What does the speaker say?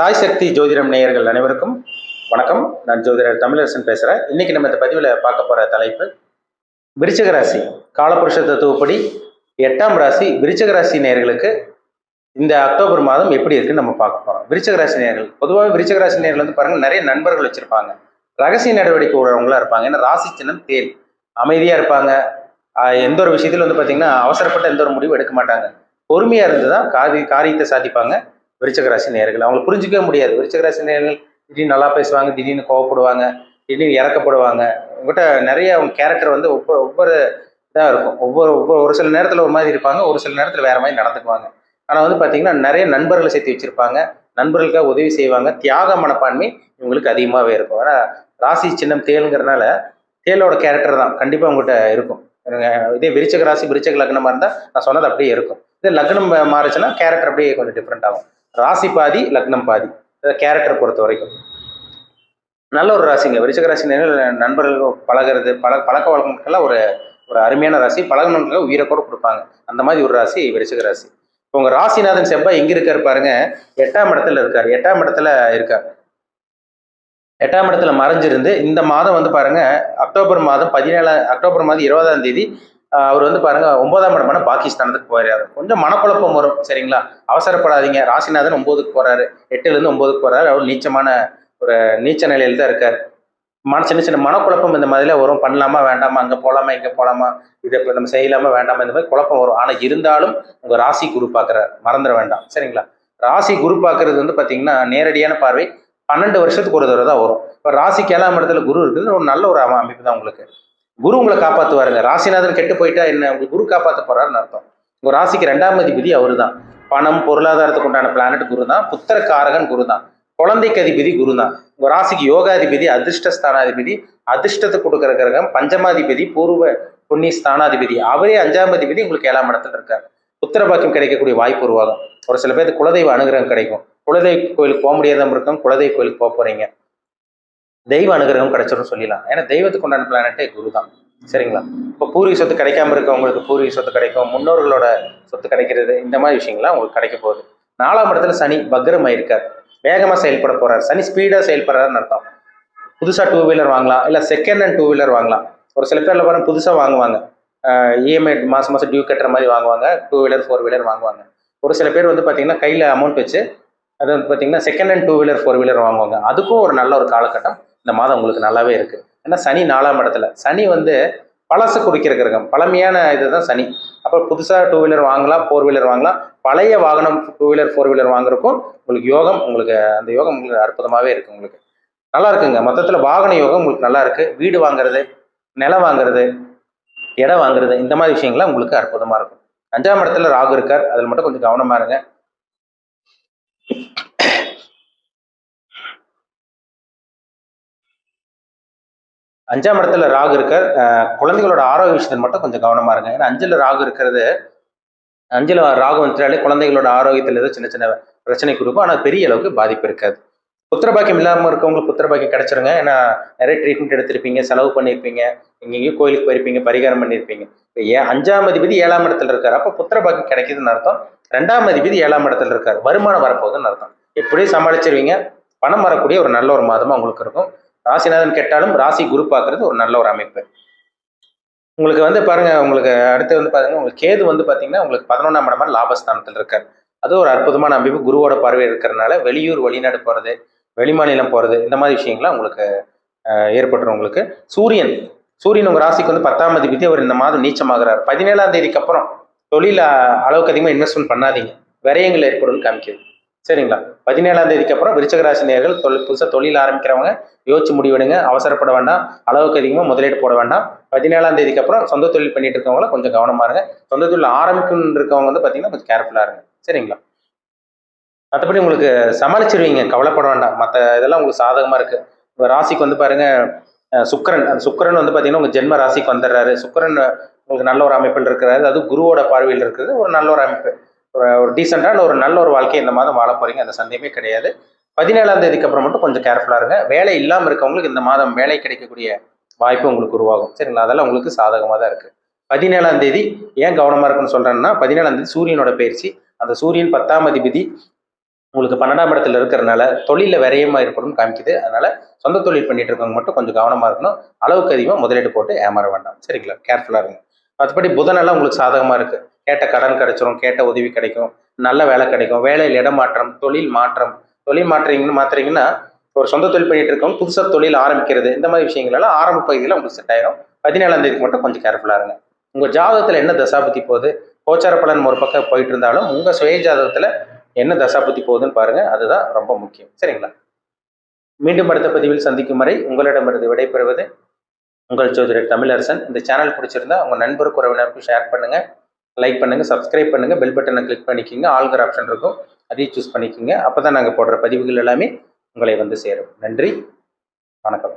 சாய் சக்தி ஜோதிடம் நேயர்கள் அனைவருக்கும் வணக்கம். நான் ஜோதிடர் தமிழரசன் பேசுகிறேன் இன்னைக்கு நம்ம இந்த பதிவில் பார்க்க போகிற தலைப்பு விருச்சிக ராசி காலபுருஷ தத்துவப்படி எட்டாம் ராசி விருச்சிக ராசி நேயர்களுக்கு இந்த அக்டோபர் மாதம் எப்படி இருக்குன்னு நம்ம பார்க்க போகிறோம் விருச்சிக ராசி நேயர்கள் பொதுவாக விருச்சகராசி ராசி வந்து பாருங்கள் நிறைய நண்பர்கள் வச்சுருப்பாங்க. ரகசிய நடவடிக்கை உள்ளவங்களாக இருப்பாங்க. ஏன்னா ராசி சின்னம் தேல் அமைதியாக இருப்பாங்க. எந்த ஒரு விஷயத்தில் வந்து பார்த்திங்கன்னா அவசரப்பட்ட எந்த ஒரு முடிவும் எடுக்க மாட்டாங்க. பொறுமையாக இருந்து தான் காரி காரியத்தை சாதிப்பாங்க. விருச்சிக ராசி நேயர்கள். அவங்களை புரிஞ்சிக்கவே முடியாது. விருச்சிக ராசி திடீர்னு நல்லா பேசுவாங்க திடீர்னு கோவப்படுவாங்க திடீர்னு இறக்கப்படுவாங்க. உங்கள்கிட்ட நிறைய அவங்க கேரக்டர் வந்து ஒவ்வொரு ஒவ்வொரு இதாக இருக்கும். ஒவ்வொரு ஒவ்வொரு ஒரு சில நேரத்தில் ஒரு மாதிரி இருப்பாங்க ஒரு சில நேரத்தில் வேறு மாதிரி நடந்துக்குவாங்க. ஆனால் வந்து பார்த்தீங்கன்னா நிறைய நண்பர்களை சேர்த்து வச்சிருப்பாங்க. நண்பர்களுக்காக உதவி செய்வாங்க. தியாக மனப்பான்மை இவங்களுக்கு அதிகமாகவே இருக்கும். ஆனால் ராசி சின்னம் தேலுங்கிறதுனால தேலோட கேரக்டர் தான். கண்டிப்பாக உங்கள்கிட்ட இருக்கும். இதே விருச்சக ராசி விருச்சக லக்னமாக இருந்தால் நான் சொன்னது அப்படியே இருக்கும். இதே லக்னம் மாறுச்சுன்னா கேரக்டர் அப்படியே கொஞ்சம் டிஃப்ரெண்ட் ஆகும். ராசி பாதி லக்னம் பாதி. கேரக்டர் பொறுத்த வரைக்கும். நல்ல ஒரு ராசிங்க. விருச்சக ராசி நண்பர்கள் பழகிறது பழ பழக்க வழக்கங்களுக்கெல்லாம் ஒரு ஒரு அருமையான ராசி. பழகினவங்களுக்கு உயிரை கூட கொடுப்பாங்க. அந்த மாதிரி ஒரு ராசி விருச்சக ராசி. இப்போ உங்க ராசிநாதன் செவ்வாய் எங்க இருக்கார் பாருங்க. எட்டாம் இடத்துல இருக்கார். எட்டாம் இடத்துல இருக்கார். எட்டாம் இடத்துல மறைஞ்சிருந்து இந்த மாதம் வந்து பாருங்க அக்டோபர் மாதம் பதினேழாம் அக்டோபர் மாதம் இருபதாம் தேதி அவர் வந்து பாருங்க ஒன்பதாம் இடமான பாகிஸ்தானத்துக்கு போயிடுறாரு கொஞ்சம் மனக்குழப்பம் வரும் சரிங்களா? அவசரப்படாதீங்க. ராசிநாதன் ஒன்பதுக்கு போறாரு. எட்டுல இருந்து ஒன்பதுக்கு போறாரு. அவர் நீச்சமான ஒரு நீச்ச நிலையில தான் இருக்காரு. மன சின்ன சின்ன மனக்குழப்பம் இந்த மாதிரிலாம் வரும். பண்ணலாமா வேண்டாமா? அங்க போலாமா இங்க போலாமா? இதை இப்போ நம்ம செய்யலாமா வேண்டாமா? இந்த மாதிரி குழப்பம் வரும். ஆனா இருந்தாலும் உங்க ராசி குரு பார்க்குறாரு. மறந்துட வேண்டாம் சரிங்களா? ராசி குரு பார்க்கறது வந்து பாத்தீங்கன்னா நேரடியான பார்வை. பன்னெண்டு வருஷத்துக்கு ஒரு தடவை தான் வரும். இப்போ ராசிக்கு ஏழாம் இடத்துல குரு இருக்குது ஒரு நல்ல ஒரு அமைப்பு தான் உங்களுக்கு. குரு உங்களை காப்பாற்றுவாருங்க ராசிநாதன் கெட்டு போயிட்டா என்ன? உங்களுக்கு குரு காப்பாற்ற போறாருன்னு அர்த்தம். உங்கள் ராசிக்கு ரெண்டாம் அதிபதி அவரு தான் பணம் பொருளாதாரத்துக்கு உண்டான பிளானட் குரு தான் புத்திர காரகன் குரு தான் குழந்தைக்கு அதிபதி குரு தான் உங்க ராசிக்கு யோகாதிபதி அதிர்ஷ்ட ஸ்தானாதிபதி அதிர்ஷ்டத்தை கொடுக்குற கிரகம் பஞ்சமாதிபதி பூர்வ புண்ணிய ஸ்தானாதிபதி அவரே அஞ்சாம் அதிபதி உங்களுக்கு ஏழாம் இடத்துல இருக்காரு. புத்திர பாக்கியம் கிடைக்கக்கூடிய வாய்ப்பு உருவாகும். ஒரு சில பேருக்கு குலதெய்வ அனுகிரகம் கிடைக்கும். குலதெய்வ கோயிலுக்கு போக முடியாதவங்க இருக்கும் குலதெய்வ கோயிலுக்கு போக போறீங்க. தெய்வ அனுகிரகம் கிடைச்சிடும் சொல்லிடலாம். ஏன்னா தெய்வத்துக்கு உண்டான பிளானட்டே குரு தான் சரிங்களா? இப்போ பூர்வீக சொத்து கிடைக்காம இருக்கவங்களுக்கு பூர்வீக சொத்து கிடைக்கும். முன்னோர்களோட சொத்து கிடைக்கிறது இந்த மாதிரி விஷயங்கள்லாம் உங்களுக்கு கிடைக்க போகுது. நாலாம் இடத்துல சனி பக்ரமாக இருக்கார் வேகமாக செயல்பட போகிறார் சனி ஸ்பீடாக செயல்படுறாருன்னு அர்த்தம். புதுசாக டூ வீலர் வாங்கலாம். இல்லை செகண்ட் ஹேண்ட் டூ வீலர் வாங்கலாம். ஒரு சில பேரில் பாருங்க புதுசாக வாங்குவாங்க. இஎம்ஐ மாதம் மாதம் டியூ கட்டுற மாதிரி வாங்குவாங்க. டூ வீலர் ஃபோர் வீலர் வாங்குவாங்க. ஒரு சில பேர் வந்து பார்த்தீங்கன்னா கையில் அமௌண்ட் வச்சு அது வந்து பார்த்தீங்கன்னா second hand two wheeler four wheeler வாங்குவாங்க. அதுக்கும் ஒரு நல்ல ஒரு காலகட்டம். இந்த மாதம் உங்களுக்கு நல்லாவே இருக்கு. ஏன்னா சனி நாலாம் இடத்துல. சனி வந்து பழசு குடிக்கிற கிரகம். பழமையான இதுதான் சனி. அப்போ புதுசாக டூ வீலர் வாங்கலாம் ஃபோர் வீலர் வாங்கலாம். பழைய வாகனம் டூ வீலர் ஃபோர் வீலர் வாங்குறக்கும் உங்களுக்கு யோகம் உங்களுக்கு அந்த யோகம் உங்களுக்கு அற்புதமாகவே இருக்கு உங்களுக்கு. நல்லா இருக்குங்க. மொத்தத்தில் வாகன யோகம் உங்களுக்கு நல்லா இருக்கு. வீடு வாங்குறது நிலம் வாங்குறது இடம் வாங்குறது இந்த மாதிரி விஷயங்கள்லாம் உங்களுக்கு அற்புதமாக இருக்கும். அஞ்சாம் இடத்துல ராகு இருக்கார். அதில் மட்டும் கொஞ்சம் கவனமா இருங்க. அஞ்சாம் இடத்துல ராகு இருக்கார். குழந்தைகளோட ஆரோக்கிய விஷயத்தில் மட்டும் கொஞ்சம் கவனமா இருங்க. ஏன்னா அஞ்சில் ராகு இருக்கிறது அஞ்சில் ராகு வந்துட்டாலே குழந்தைகளோட ஆரோக்கியத்தில் ஏதோ சின்ன சின்ன பிரச்சனை கொடுக்கும். ஆனால் பெரிய அளவுக்கு பாதிப்பு இருக்காது. புத்திரபாக்கியம் இல்லாமல் இருக்கவங்களுக்கு புத்திரபாக்கியம் கிடைச்சிருங்க. ஏன்னா நிறைய ட்ரீட்மெண்ட் எடுத்திருப்பீங்க செலவு பண்ணியிருப்பீங்க எங்கெங்கேயும் கோயிலுக்கு போயிருப்பீங்க பரிகாரம் பண்ணியிருப்பீங்க இப்போ ஏ அஞ்சாம் அதிபதி ஏழாம் இடத்துல இருக்காரு. அப்போ புத்திரபாக்கியம் கிடைக்குதுன்னு அர்த்தம். ரெண்டாம் அதிபதி ஏழாம் இடத்துல இருக்காரு. வருமானம் வரப்போகுதுன்னு அர்த்தம். எப்படியும் சமாளிச்சிருவீங்க. பணம் வரக்கூடிய ஒரு நல்ல ஒரு மாதமாக உங்களுக்கு இருக்கும். ராசிநாதன் கெட்டாலும் ராசி குரு பார்க்கறது ஒரு நல்ல ஒரு அமைப்பு. உங்களுக்கு வந்து பாருங்க உங்களுக்கு அடுத்து வந்து பாருங்க உங்களுக்கு கேது வந்து பாத்தீங்கன்னா உங்களுக்கு பதினொன்றாம் இடமா லாபஸ்தானத்தில் இருக்கார். அது ஒரு அற்புதமான அமைப்பு. குருவோட பார்வை இருக்கிறனால வெளியூர் வெளிநாடு போறது வெளிமாநிலம் போறது இந்த மாதிரி விஷயங்கள்லாம் உங்களுக்கு ஏற்பட்டுரும் உங்களுக்கு. சூரியன் சூரியன் உங்கள் ராசிக்கு வந்து பத்தாம் அதிபதி அவர் இந்த மாதம் நீச்சமாகிறார். பதினேழாம் தேதிக்கு அப்புறம் தொழில அளவுக்கு அதிகமாக இன்வெஸ்ட்மெண்ட் பண்ணாதீங்க. விரயங்கள் ஏற்படும் காமிக்குது. சரிங்களா? பதினேழாம் தேதிக்கு அப்புறம் விருச்சக நேர்கள் தொழில் புதுசாக தொழில் ஆரம்பிக்கிறவங்க யோசிச்சு முடிவெடுங்க அவசரப்பட வேண்டாம் அளவுக்கு அதிகமாக முதலீடு போட வேண்டாம். பதினேழாம் தேதிக்கு அப்புறம் சொந்த தொழில் பண்ணிட்டு இருக்கவங்கள கொஞ்சம் கவனமா இருங்க. சொந்த தொழில் ஆரம்பிக்கணும்னு இருக்கவங்க வந்து பார்த்தீங்கன்னா கொஞ்சம் கேர்ஃபுல்லாக இருங்க. சரிங்களா? மற்றபடி உங்களுக்கு சமாளிச்சிருவீங்க கவலைப்பட வேண்டாம். மற்ற இதெல்லாம் உங்களுக்கு சாதகமாக இருக்குது ராசிக்கு வந்து பாருங்க சுக்கரன். அந்த சுக்கிரன் வந்து பார்த்தீங்கன்னா உங்கள் ஜென்ம ராசிக்கு வந்துடுறாரு. சுக்கரன் உங்களுக்கு நல்ல ஒரு அமைப்பில் இருக்கிறாரு. அது குருவோட பார்வையில் இருக்கிறது ஒரு நல்ல ஒரு அமைப்பு. ஒரு டீசெண்டான ஒரு நல்ல ஒரு வாழ்க்கை இந்த மாதம் வாழ போறீங்க. அந்த சந்தேகமே கிடையாது. பதினேழாம் தேதிக்கு அப்புறம் மட்டும் கொஞ்சம் கேர்ஃபுல்லாக இருங்க. வேலை இல்லாமல் இருக்கவங்களுக்கு இந்த மாதம் வேலை கிடைக்கக்கூடிய வாய்ப்பு உங்களுக்கு உருவாகும். சரிங்களா? அதெல்லாம் உங்களுக்கு சாதகமாக தான் இருக்கு. பதினேழாம் தேதி ஏன் கவனமாக இருக்குன்னு சொல்கிறேன்னா பதினேழாம் தேதி சூரியனோட பயிற்சி. அந்த சூரியன் பத்தாம் அதிபதி உங்களுக்கு பன்னெண்டாம் இடத்துல இருக்கிறனால தொழிலில் விரயமாக ஏற்படும் காமிக்குது. அதனால சொந்த தொழில் பண்ணிட்டு இருக்கவங்க மட்டும் கொஞ்சம் கவனமாக இருக்கணும். அளவுக்கு அதிகமாக முதலீடு போட்டு ஏமாற வேண்டாம். சரிங்களா? கேர்ஃபுல்லாக இருங்க. மற்றபடி புதனெல்லாம் உங்களுக்கு சாதகமாக இருக்குது கேட்ட கடன் கிடைச்சிரும் கேட்ட உதவி கிடைக்கும் நல்ல வேலை கிடைக்கும். வேலையில் இடமாற்றம் தொழில் மாற்றம். தொழில் மாற்றீங்கன்னு மாத்துறீங்கன்னா ஒரு சொந்த தொழில் பண்ணிட்டு இருக்கோம் புதுசாக தொழில் ஆரம்பிக்கிறது இந்த மாதிரி விஷயங்களெல்லாம் ஆரம்ப பகுதியில் உங்களுக்கு செட் ஆயிரும். பதினேழாம் தேதிக்கு மட்டும் கொஞ்சம் கேர்ஃபுல்லாக இருங்க. உங்கள் ஜாதகத்தில் என்ன தசாபுத்தி போகுது? கோச்சார பலன் ஒரு பக்கம் போயிட்டு இருந்தாலும் உங்கள் சுய ஜாதகத்தில் என்ன தசாபுத்தி போகுதுன்னு பாருங்க. அதுதான் ரொம்ப முக்கியம். சரிங்களா? மீண்டும் அடுத்த பதிவில் சந்திக்கும் வரை உங்களிடமிருந்து விடைபெறுவது உங்கள் ஜோதிடர் தமிழரசன். இந்த சேனல் பிடிச்சிருந்தா உங்கள் நண்பருக்கு உறவினருக்கும் ஷேர் பண்ணுங்கள் லைக் பண்ணுங்கள் சப்ஸ்கிரைப் பண்ணுங்கள் பெல் பட்டனை கிளிக் பண்ணிக்கிங்க. ஆல்கர் ஆப்ஷன் இருக்கும். அதையும் சூஸ் பண்ணிக்கிங்க. அப்போ தான் நாங்கள் போடுற பதிவுகள் எல்லாமே உங்களை வந்து சேரும். நன்றி. வணக்கம்.